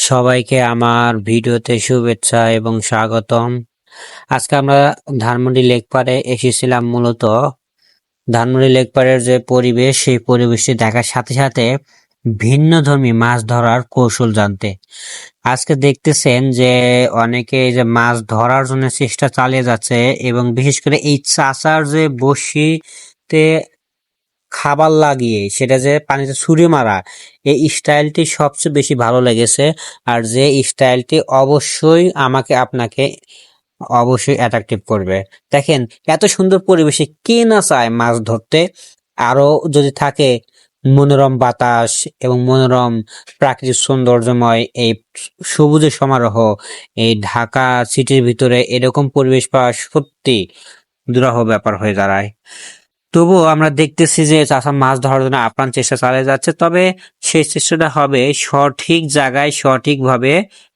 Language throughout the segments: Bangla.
সবাইকে আমার ভিডিওতে শুভেচ্ছা এবং স্বাগতম। আজকে আমরা ধানমন্ডি লেক পাড়ে এসেছিলাম মূলত। ধানমন্ডি লেক পাড়ের যে পরিবেশ, সেই পরিবেশটি দেখার সাথে সাথে ভিন্ন ধর্মী মাছ ধরার কৌশল জানতে। আজকে দেখতেছেন যে অনেকে যে মাছ ধরার জন্য চেষ্টা চালিয়ে যাচ্ছে এবং বিশেষ করে এই চাচার যে বড়শিতে খাবার লাগিয়ে সেটা যে পানিতে ছুঁড়ে মারা, এই স্টাইলটি সবচেয়ে বেশি ভালো লেগেছে। আর যে স্টাইলটি অবশ্যই আমাকে আপনাকে অবশ্যই অ্যাট্রাকটিভ করবে। দেখেন, এত সুন্দর পরিবেশে কে না চায় মাছ ধরতে? আরও যদি থাকে মনোরম বাতাস এবং মনোরম প্রাকৃতিক সৌন্দর্যময় এই সবুজের সমারোহ, এই ঢাকা সিটির ভিতরে এরকম পরিবেশ পাওয়া সত্যি দুরাহ ব্যাপার হয়ে দাঁড়ায়। তবুও আমরা দেখতেছি যে চাষা মাছ ধরার জন্য আপ্রাণ চেষ্টা চালিয়ে যাচ্ছে, তবে সেই চেষ্টাটা হবে সঠিক জায়গায় সঠিকভাবে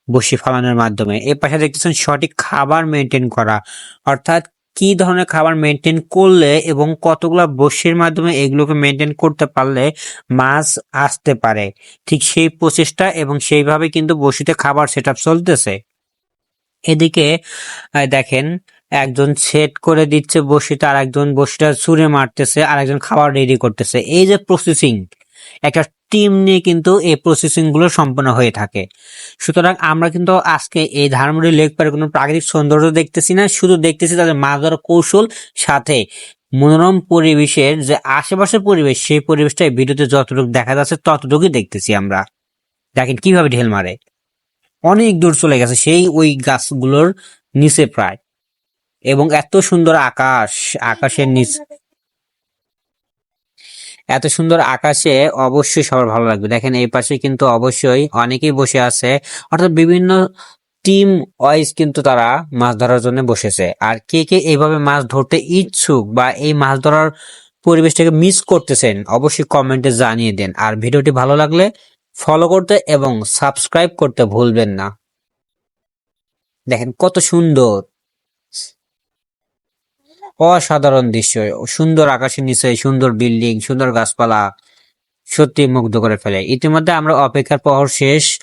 বসি ফালানোর মাধ্যমে। এর পাশে দেখতেছেন সঠিক খাবার মেনটেন করা। অর্থাৎ কি ধরনের খাবার মেনটেন করলে এবং কতগুলা বসির মাধ্যমে এগুলোকে মেনটেন করতে পারলে মাছ আসতে পারে? ঠিক সেই প্রচেষ্টা এবং সেইভাবে কিন্তু বসিতে খাবার সেট চলতেছে। এদিকে দেখেন একজন সেট করে দিচ্ছে বসিটা আর একজন বসিটা ছুঁড়ে মারতেছে আর একজন খাবার রেডি করতেছে। এই যে প্রসেসিং একটা টিম নিয়ে কিন্তু এই প্রসেসিংগুলো সম্পন্ন হয়ে থাকে। সুতরাং আমরা কিন্তু আজকে এই ধানমন্ডি লেক পারে কোনো প্রাকৃতিক সৌন্দর্য দেখতেছি না, শুধু দেখতেছি তাদের মাছ ধরার কৌশল, সাথে মনোরম পরিবেশের যে আশেপাশের পরিবেশ, সেই পরিবেশটা এই ভিডিওতে যতটুকু দেখা যাচ্ছে ততটুকুই দেখতেছি আমরা। দেখেন কীভাবে ঢেল মারে। অনেক দূর চলে গেছে, সেই ওই গাছগুলোর নিচে প্রায়। এবং এত সুন্দর আকাশ, আকাশের নিচ এত সুন্দর আকাশে অবশ্যই সবার ভালো লাগবে। দেখেন এই পাশে কিন্তু অবশ্যই অনেকেই বসে আছে, অর্থাৎ বিভিন্ন টিম ওয়াইজ কিন্তু তারা মাছ ধরার জন্য বসেছে। আর কে কে এইভাবে মাছ ধরতে ইচ্ছুক বা এই মাছ ধরার পরিবেশটাকে মিস করতেছেন, অবশ্যই কমেন্টে জানিয়ে দেন। আর ভিডিওটি ভালো লাগলে ফলো করতে এবং সাবস্ক্রাইব করতে ভুলবেন না। দেখেন কত সুন্দর। অসাধারণ দৃশ্য। সুন্দর আকাশের নিচে, সুন্দর বিল্ডিং, সুন্দর গাছপালা সত্যি মুগ্ধ করে ফেলে। ইতিমধ্যে আমরা অপেক্ষার প্রহর শেষ।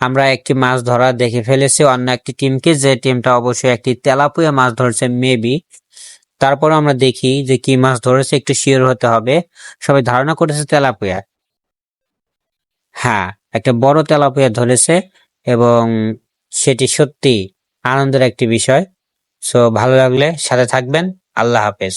আমরা একটি মাছ ধরা দেখে ফেলেছি, অন্য একটি টিমকে। যে টিমটা অবশ্যই একটি তেলাপুয়া মাছ ধরেছে, মেবি। তারপর আমরা দেখি যে কি মাছ ধরেছে, একটু শিওর হতে হবে। সবাই ধারণা করেছে তেলাপুয়া। হ্যাঁ একটা বড় তেলাপুয়া ধরেছে এবং সেটি সত্যি আনন্দের একটি বিষয়। সো, ভালো লাগলে সাথে থাকবেন। আল্লাহ হাফেজ।